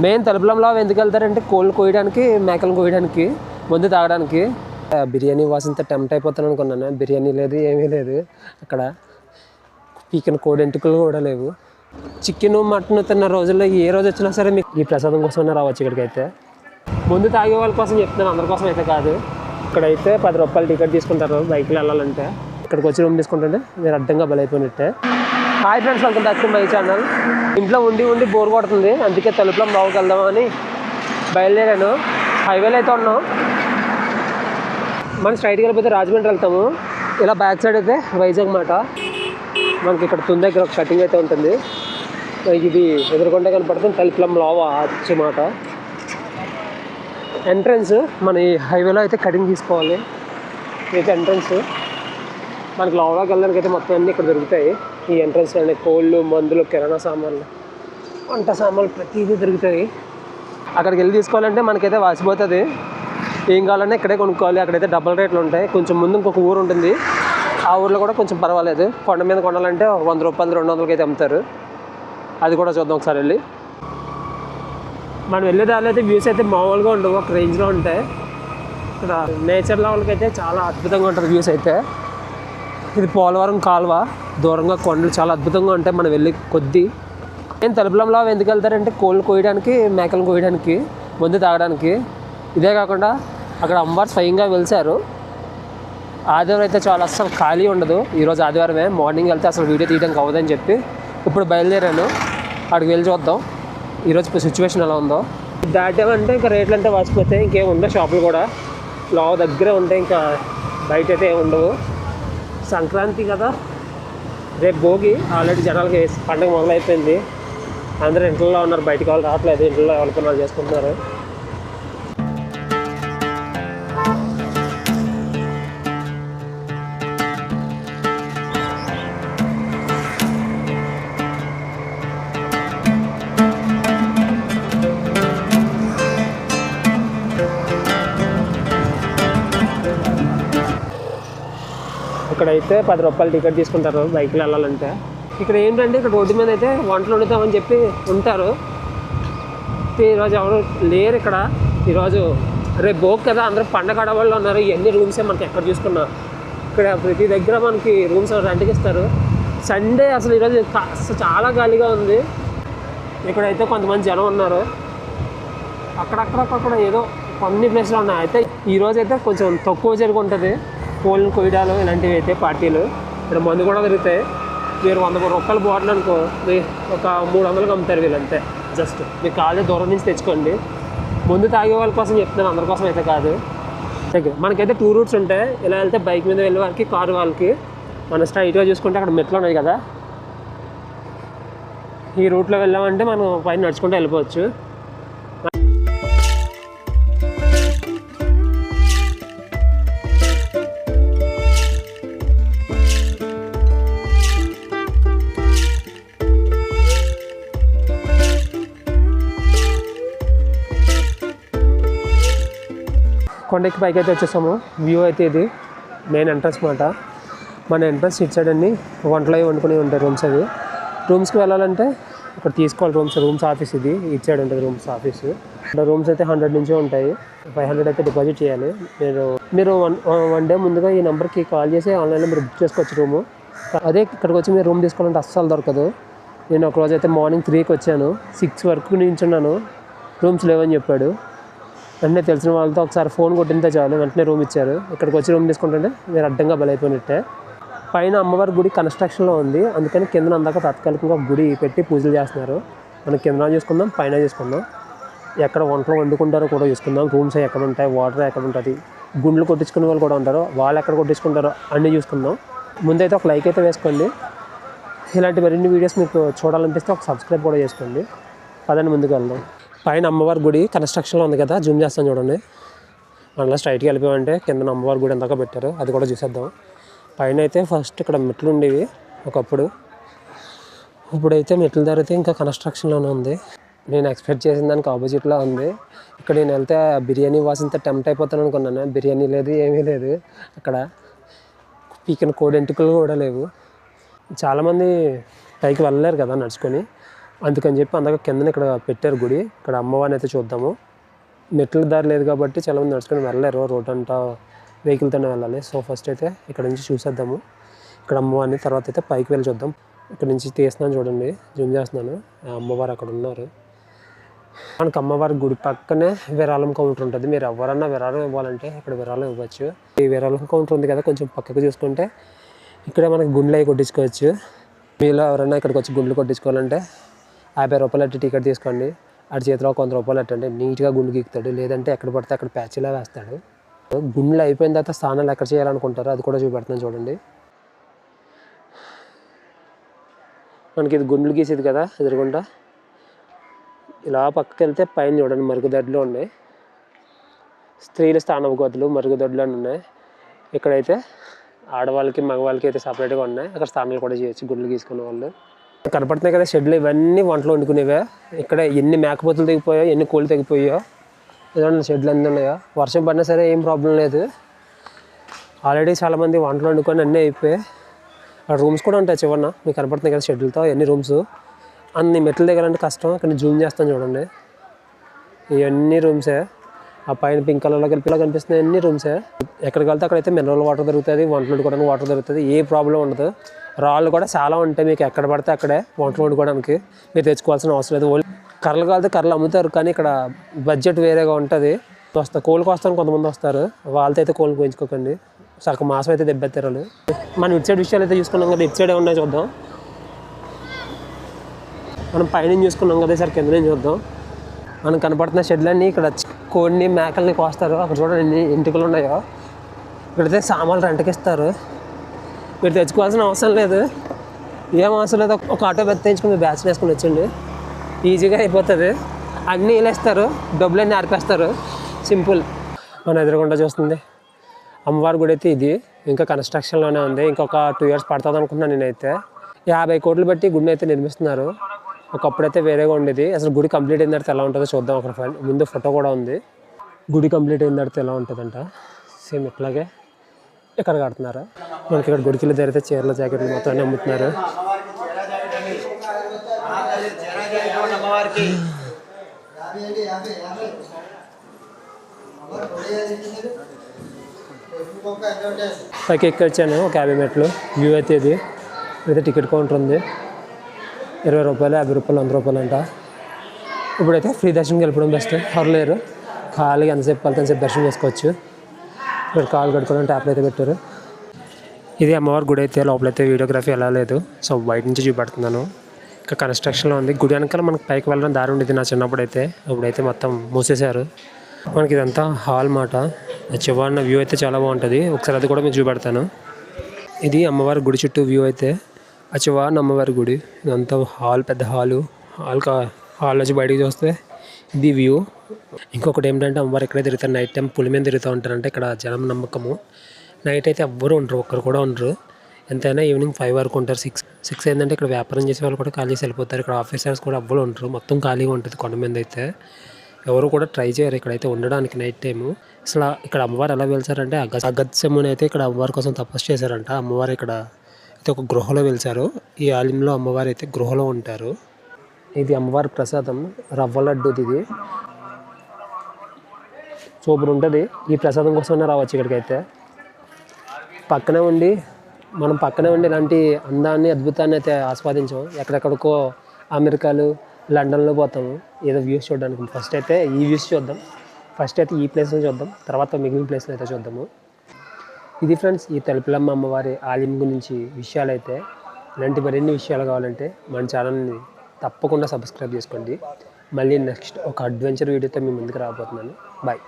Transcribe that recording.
Main తలుపులంలో ఎందుకు వెళ్తారంటే కోళ్ళు కోయడానికి మేకలు కోయడానికి ముందు తాగడానికి. బిర్యానీ వాసనతో టెంప్ట్ అయిపోతాను అనుకున్నాను. బిర్యానీ లేదు ఏమీ లేదు. అక్కడ పీకిన కోడెంటుకలు కూడా లేవు. చికెన్ మటన్ తిన్న రోజుల్లో ఏ రోజు వచ్చినా సరే మీకు ఈ ప్రసాదం కోసం రావచ్చు ఇక్కడికి అయితే ముందు తాగే వాళ్ళ కోసం చెప్తున్నాను అందరి కోసం అయితే కాదు. ఇక్కడైతే పది రూపాయలు టికెట్ తీసుకుంటారు బైక్లో వెళ్ళాలంటే. ఇక్కడికి వచ్చి రూమ్ తీసుకుంటుంటే మీరు అడ్డంగా బలైపోయినట్టే. Hi friends welcome back to my channel ఇంట్లో ఉండి ఉండి బోర్ కొడుతుంది. అందుకే తలుపులో బావుకి వెళ్దామని బయలుదేరాను. హైవేలో అయితే ఉన్నాం. మనం స్ట్రైట్గా వెళ్ళిపోతే రాజమండ్రి వెళ్తాము. ఇలా బ్యాక్ సైడ్ అయితే వైజాగ్ మాట. మనకి ఇక్కడ తుని దగ్గర ఒక కటింగ్ అయితే ఉంటుంది. ఇది ఎదురుకొండ కనపడుతుంది. తలుపులం లావా వచ్చే మాట. ఎంట్రన్స్ మన ఈ హైవేలో అయితే కటింగ్ తీసుకోవాలి. ఇది ఎంట్రన్స్ మనకి లోవాకి వెళ్ళడానికి అయితే మొత్తం అన్నీ ఇక్కడ దొరుకుతాయి. ఈ ఎంట్రన్స్ అనే కోళ్ళు మందులు కిరాణా సామాన్లు. వంట సామాన్లు ప్రతిదీ దొరుకుతాయి. అక్కడికి వెళ్ళి తీసుకోవాలంటే మనకైతే వాసిపోతుంది. ఏం కావాలన్నా ఇక్కడే కొనుక్కోవాలి. అక్కడైతే డబల్ రేట్లు ఉంటాయి. కొంచెం ముందు ఇంకొక ఊరు ఉంటుంది. ఆ ఊర్లో కూడా కొంచెం పర్వాలేదు. కొండ మీద కొనాలంటే వంద రూపాయలు రెండు వందలకి అయితే అమ్ముతారు. అది కూడా చూద్దాం ఒకసారి వెళ్ళి. మనం వెళ్ళే దారిలో అయితే వ్యూస్ అయితే మామూలుగా ఉండవు. ఒక రేంజ్లో ఉంటాయి. ఇక్కడ నేచర్ లెవెల్కి అయితే చాలా అద్భుతంగా ఉంటుంది వ్యూస్ అయితే. ఇది పోలవరం కాలువ. దూరంగా కొండలు చాలా అద్భుతంగా ఉంటాయి. మనం వెళ్ళి కొద్దీ నేను తలుపులంలో ఎందుకు వెళ్తారంటే కోళ్ళు కోయడానికి మేకలు కోయడానికి మందు తాగడానికి. ఇదే కాకుండా అక్కడ అమ్మవారు స్వయంగా వెలిచారు ఆదివారం అయితే చాలా అస్సలు ఖాళీ ఉండదు. ఈరోజు ఆదివారమే. మార్నింగ్ వెళ్తే అసలు వీడియో తీయడానికి అవ్వదని చెప్పి ఇప్పుడు బయలుదేరాను. అక్కడికి వెళ్ళి చూద్దాం. ఈరోజు సిచ్యువేషన్ ఎలా ఉందో. దాటామంటే ఇంకా రేట్లు అంటే వాసిపోతాయి ఇంకేం ఉండవు షాపులు కూడా. లో దగ్గరే ఉంటాయి. ఇంకా బయట అయితే ఏమి ఉండవు. సంక్రాంతి కదా. రేపు భోగి ఆల్రెడీ జనాలకి పండుగ మొదలైపోయింది. అందరూ ఇంట్లో ఉన్నారు బయటికి వాళ్ళు రావట్లేదు ఇంట్లో ఎవరి వాళ్ళు చేసుకుంటున్నారు. ఇక్కడైతే పది రూపాయలు టికెట్ తీసుకుంటారు బైక్లో వెళ్ళాలంటే. ఇక్కడ ఏంటంటే ఇక్కడ రోడ్డు మీద అయితే వంటలు వండుతామని చెప్పి ఉంటారు. ఈరోజు ఎవరు లేరు ఇక్కడ. ఈరోజు రేపు బోక్ కదా అందరూ పండగ అడవాళ్ళు ఉన్నారు. ఇవన్నీ రూమ్సే మనకి ఎక్కడ చూసుకున్నా. ఇక్కడ ప్రతి దగ్గర మనకి రూమ్స్ రెంట్కి ఇస్తారు. సండే అసలు ఈరోజు కా- అసలు చాలా గాలిగా ఉంది. ఇక్కడైతే కొంతమంది జనం ఉన్నారు. అక్కడక్కడక్కడ ఏదో కొన్ని ప్లేస్లు ఉన్నాయి. అయితే ఈరోజు అయితే కొంచెం తక్కువ జరుగుంటుంది కోళ్ళు కొయ్యడాలు ఇలాంటివి అయితే పార్టీలు. ఇక్కడ మందు కూడా దొరుకుతాయి. మీరు వంద రూపాయలు బాటిల్ అనుకో ఒక మూడు వందలకు అమ్ముతారు వీళ్ళంతే. జస్ట్ మీకు కాలే దూరం నుంచి తెచ్చుకోండి. ముందు తాగే వాళ్ళ కోసం చెప్తున్నాను అందరి కోసం అయితే కాదు. దగ్గర మనకైతే టూ రూట్స్ ఉంటాయి. ఇలా వెళ్తే బైక్ మీద వెళ్ళే వాళ్ళకి కారు వాళ్ళకి. మనం స్ట్రైట్గా చూసుకుంటే అక్కడ మెట్లు ఉన్నాయి కదా. ఈ రూట్లో వెళ్ళామంటే మనం పైన నడుచుకుంటూ వెళ్ళిపోవచ్చు. కొండకి పైకి అయితే వచ్చేసాము. వ్యూ అయితే ఇది మెయిన్ ఎంట్రన్స్ మాట. మన ఎంట్రన్స్ ఇటు సైడ్ అన్ని వంటలు అవి వండుకుని ఉంటాయి రూమ్స్ అవి. రూమ్స్కి వెళ్ళాలంటే ఇక్కడ తీసుకోవాలి రూమ్స్ రూమ్స్ ఆఫీస్ ఇది. ఇటు సైడ్ ఉంటుంది రూమ్స్ ఆఫీస్ ఇక్కడ రూమ్స్ అయితే హండ్రెడ్ నుంచే ఉంటాయి. ఫైవ్ హండ్రెడ్ అయితే డిపాజిట్ చేయాలి. మీరు మీరు వన్ వన్ డే ముందుగా ఈ నెంబర్కి కాల్ చేసి ఆన్లైన్లో మీరు బుక్ చేసుకోవచ్చు రూము అదే ఇక్కడికి వచ్చి మీరు రూమ్ తీసుకోవాలంటే అస్సలు దొరకదు. నేను ఒక రోజు అయితే మార్నింగ్ త్రీకి వచ్చాను. సిక్స్ వరకు నించున్నాను. రూమ్స్ లేవని చెప్పాడు. వెంటనే తెలిసిన వాళ్ళతో ఒకసారి ఫోన్ కొట్టింతే చాలు. వెంటనే రూమ్ ఇచ్చారు. ఇక్కడికి వచ్చి రూమ్ తీసుకుంటుంటే మీరు అడ్డంగా బలైపోయినట్టే. పైన అమ్మవారి గుడి కన్స్ట్రక్షన్లో ఉంది. అందుకని కింద అందాక తాత్కాలికంగా ఒక గుడి పెట్టి పూజలు చేస్తున్నారు. మనం కింద చూసుకుందాం పైన చూసుకుందాం. ఎక్కడ వంటలు వండుకుంటారో కూడా చూసుకుందాం. రూమ్స్ ఎక్కడ ఉంటాయి? వాటర్ ఎక్కడ ఉంటుంది? గుండ్లు కొట్టించుకునే వాళ్ళు కూడా ఉంటారు. వాళ్ళు ఎక్కడ కొట్టించుకుంటారో అన్నీ చూసుకుందాం. ముందైతే ఒక లైక్ అయితే వేసుకోండి. ఇలాంటి మరిన్ని వీడియోస్ మీకు చూడాలనిపిస్తే ఒక సబ్స్క్రైబ్ కూడా చేసుకోండి. పదండి ముందుకు వెళ్దాం. పైన అమ్మవారి గుడి కన్స్ట్రక్షన్లో ఉంది కదా జూమ్ చేస్తాను చూడండి. మళ్ళీ స్ట్రైట్కి వెళ్ళిపోయామంటే కింద అమ్మవారి గుడి ఎంతగా పెట్టారు అది కూడా చూసేద్దాం. పైన అయితే ఫస్ట్ ఇక్కడ మెట్లు ఉండేవి ఒకప్పుడు. ఇప్పుడైతే మెట్ల ధర అయితే ఇంకా కన్స్ట్రక్షన్లోనే ఉంది. నేను ఎక్స్పెక్ట్ చేసిన దానికి ఆపోజిట్లో ఉంది. ఇక్కడ నేను వెళ్తే ఆ బిర్యానీ వాసనతో టెంప్ట్ అయిపోతాను అనుకున్నాను. బిర్యానీ లేదు ఏమీ లేదు. అక్కడ పీకిన కోడి కూడా లేవు. చాలామంది పైకి వెళ్ళలేరు కదా నడుచుకొని. అందుకని చెప్పి అందాక కిందన ఇక్కడ పెట్టారు గుడి. ఇక్కడ అమ్మవారిని అయితే చూద్దాము. మెట్ల దారి లేదు కాబట్టి చాలామంది నడుచుకొని వెళ్ళలేరు. రోడ్ అంతా వెహికల్తోనే వెళ్ళాలి. సో ఫస్ట్ అయితే ఇక్కడ నుంచి చూసేద్దాము. ఇక్కడ అమ్మవారిని తర్వాత అయితే పైకి వెళ్ళి చూద్దాం. ఇక్కడ నుంచి తీస్తున్నాను చూడండి. జూమ్ చేస్తున్నాను. ఆ అమ్మవారు అక్కడ ఉన్నారు. మనకు అమ్మవారి గుడి పక్కనే విరాళం కౌంటర్ ఉంటుంది. మీరు ఎవరన్నా విరాళం ఇవ్వాలంటే ఇక్కడ విరాళం ఇవ్వచ్చు. ఈ విరాళం కౌంటర్ ఉంది కదా కొంచెం పక్కకు చూసుకుంటే ఇక్కడ మనకి గుండెలు అవి కొట్టించుకోవచ్చు. మీలో ఎవరైనా ఇక్కడికి వచ్చి గుండెలు కొట్టించుకోవాలంటే యాభై రూపాయలు అట్టి టికెట్ తీసుకోండి. అటు చేతిలో కొంత రూపాయలు అట్టండి నీట్గా గుండు గీకుతాడు. లేదంటే ఎక్కడ పడితే అక్కడ ప్యాచ్లా వేస్తాడు. గుండెలు అయిపోయిన తర్వాత స్నానాలు ఎక్కడ చేయాలనుకుంటారో అది కూడా చూపెడుతున్నాను చూడండి. మనకి ఇది గుండ్లు గీసేది కదా ఎదురుకుండా ఇలా పక్కకి వెళ్తే పైన చూడండి మరుగుదొడ్లు ఉన్నాయి. స్త్రీల స్థానపు గదులు మరుగుదొడ్లు అని ఉన్నాయి. ఇక్కడైతే ఆడవాళ్ళకి మగవాళ్ళకి అయితే సపరేట్గా ఉన్నాయి. అక్కడ స్థానాలు కూడా చేయొచ్చు గుండెలు గీసుకునే వాళ్ళు. కనపడుతున్నాయి కదా షెడ్లు ఇవన్నీ వంటలు వండుకునేవే. ఇక్కడ ఎన్ని మేకపోతులు తెగిపోయాయో ఎన్ని కోళ్ళు తెగిపోయాయో ఏదైనా షెడ్లు అన్నీ ఉన్నాయో. వర్షం పడినా సరే ఏం ప్రాబ్లం లేదు. ఆల్రెడీ చాలామంది వంటలు వండుకొని అన్నీ అయిపోయాయి. అక్కడ రూమ్స్ కూడా ఉంటాయి చివరన మీకు కనపడుతున్నాయి కదా షెడ్యూల్తో ఎన్ని రూమ్స్. అన్ని మెట్లు దిగాలంటే కష్టం కానీ జూమ్ చేస్తాను చూడండి. ఇవన్నీ రూమ్సే. ఆ పైన పింక్ కలర్లో కలిపిలా కనిపిస్తున్నాయి అన్ని రూమ్సే. ఎక్కడికి వెళ్తే అక్కడైతే మినరల్ వాటర్ దొరుకుతుంది వంటలు వండుకోవడానికి వాటర్ దొరుకుతుంది ఏ ప్రాబ్లం ఉండదు. రాళ్ళు కూడా చాలా ఉంటాయి మీకు ఎక్కడ పడితే అక్కడే వంటలు వండుకోవడానికి. మీరు తెచ్చుకోవాల్సిన అవసరం లేదు. ఓన్లీ కర్రలు కాలితే కర్రలు అమ్ముతారు కానీ ఇక్కడ బడ్జెట్ వేరేగా ఉంటుంది. వస్తా కోళ్ళు కోస్తాను కొంతమంది వస్తారు. వాళ్ళతో అయితే కోళ్ళు పెంచుకోకండి సగం మాసం అయితే దెబ్బెత్తారు వాళ్ళు మనం ఇటు సైడ్ విషయాలు అయితే చూసుకున్నాం కదా ఇటు సైడ్ ఏమన్నా చూద్దాం. మనం పైన చూసుకున్నాం కదా సార్ కింద నుంచి చూద్దాం. మనం కనపడుతున్న షెడ్లన్నీ ఇక్కడ కోడిని మేకల్ని కోస్తారు. అక్కడ చూడండి ఎన్ని ఎంటుకలు ఉన్నాయో. ఇక్కడైతే సామాన్లు రెంటకిస్తారు మీరు తెచ్చుకోవాల్సిన అవసరం లేదు. ఏం అవసరం లేదు. ఒక ఆటో బెత్తించుకుని బ్యాచ్ వేసుకుని వచ్చండి ఈజీగా అయిపోతుంది. అన్నీ వేస్తారు డబ్బులన్నీ ఆర్పేస్తారు. సింపుల్. మన ఎదురుగుండా చూస్తుంది. అమ్మవారి గుడి అయితే ఇది. ఇంకా కన్స్ట్రక్షన్లోనే ఉంది. ఇంకొక టూ ఇయర్స్ పడుతుంది అనుకుంటున్నాను నేనైతే. యాభై కోట్లు పెట్టి గుడిని అయితే నిర్మిస్తున్నారు. ఒకప్పుడైతే వేరేగా ఉండేది. అసలు గుడి కంప్లీట్ అయిన తర్వాత ఎలా ఉంటుందో చూద్దాం ఒక ఫ్రెండ్ ముందు ఫోటో కూడా ఉంది. గుడి కంప్లీట్ అయిన తర్వాత ఎలా ఉంటుందంట. సేమ్ ఇట్లాగే. ఇక్కడ కడుతున్నారు? మనకి ఇక్కడ గుడికి జరిగితే చీరల జాకెట్లు మొత్తం అన్నీ అమ్ముతున్నారు. పైకి ఎక్కి వచ్చాను ఒక యాభై మెట్లు. వ్యూ అయితే ఇది. అయితే టికెట్ కౌంటర్ ఉంది. ఇరవై రూపాయలు యాభై రూపాయలు వంద రూపాయలు అంట. ఇప్పుడైతే ఫ్రీ దర్శనంకి వెళ్ళిపోవడం బెస్ట్. పర్లేరు ఖాళీగా ఎంతసేపు వెళ్తే ఎంతసేపు దర్శనం చేసుకోవచ్చు. ఇక్కడ కాలు కడుక్కోవడం ట్యాప్లు అయితే పెట్టారు. ఇది అమ్మవారి గుడి అయితే లోపలైతే వీడియోగ్రఫీ ఎలా లేదు. సో బయట నుంచి చూపెడుతున్నాను. ఇంకా కన్స్ట్రక్షన్లో ఉంది. గుడి వెనకాల మనకి పైకి వెళ్ళడం దారి ఉండేది నా చిన్నప్పుడు అయితే ఇప్పుడైతే మొత్తం మూసేశారు. మనకి ఇదంతా హాల్ మాట. చివరిన వ్యూ అయితే చాలా బాగుంటుంది. ఒకసారి అది కూడా మీకు చూపెడతాను. ఇది అమ్మవారి గుడి చుట్టూ వ్యూ అయితే. ఆ చివరిన అమ్మవారి గుడి. ఇదంతా హాల్ పెద్ద హాలు. హాల్ కా హాల్ నుంచి బయటికి చూస్తే ఇది వ్యూ. ఇంకొకటి ఏంటంటే అమ్మవారు ఇక్కడే తిరుగుతారు నైట్ టైం పులి మీద తిరుగుతూ ఉంటారంటే ఇక్కడ జనం నమ్మకము. నైట్ అయితే ఎవ్వరు ఉండరు ఒక్కరు కూడా ఉండరు. ఎంతైనా ఈవినింగ్ ఫైవ్ వరకు ఉంటారు సిక్స్ సిక్స్ ఏంటంటే ఇక్కడ వ్యాపారం చేసే వాళ్ళు కూడా ఖాళీ వెళ్ళిపోతారు. ఇక్కడ ఆఫీసర్స్ కూడా ఎవ్వరు ఉండరు మొత్తం ఖాళీగా ఉంటుంది కొండ మీద అయితే. ఎవరు కూడా ట్రై చేయరు ఇక్కడైతే ఉండడానికి నైట్ టైము. అసలు ఇక్కడ అమ్మవారు ఎలా వెళ్తారంటే అగ అగత్యముని అయితే ఇక్కడ అమ్మవారి కోసం తపస్సు చేశారంట. అమ్మవారు ఇక్కడ అయితే ఒక గృహలో వెళ్తారు ఈ ఆలయంలో అమ్మవారు అయితే గృహలో ఉంటారు. ఇది అమ్మవారి ప్రసాదం. రవ్వ లడ్డూది ఇది. సూపర్ ఉంటుంది. ఈ ప్రసాదం కోసమైనా రావచ్చు ఇక్కడికైతే. పక్కనే ఉండి మనం పక్కనే ఉండి ఇలాంటి అందాన్ని అద్భుతాన్ని అయితే ఆస్వాదించాం ఎక్కడెక్కడికో అమెరికాలు లండన్లో పోతాము. ఏదో వ్యూస్ చూడడానికి. ఫస్ట్ అయితే ఈ వ్యూస్ చూద్దాం. ఫస్ట్ అయితే ఈ ప్లేస్ని చూద్దాం. తర్వాత మిగిలిన ప్లేస్ని అయితే చూద్దాము. ఇది ఫ్రెండ్స్ ఈ తలుపులమ్మ అమ్మవారి ఆలయం గురించి విషయాలు అయితే ఇలాంటి మరిన్ని విషయాలు కావాలంటే మన ఛానల్ని తప్పకుండా సబ్స్క్రైబ్ చేసుకోండి. మళ్ళీ నెక్స్ట్ ఒక అడ్వెంచర్ వీడియోతో మీ ముందుకు రాబోతున్నాను. బాయ్.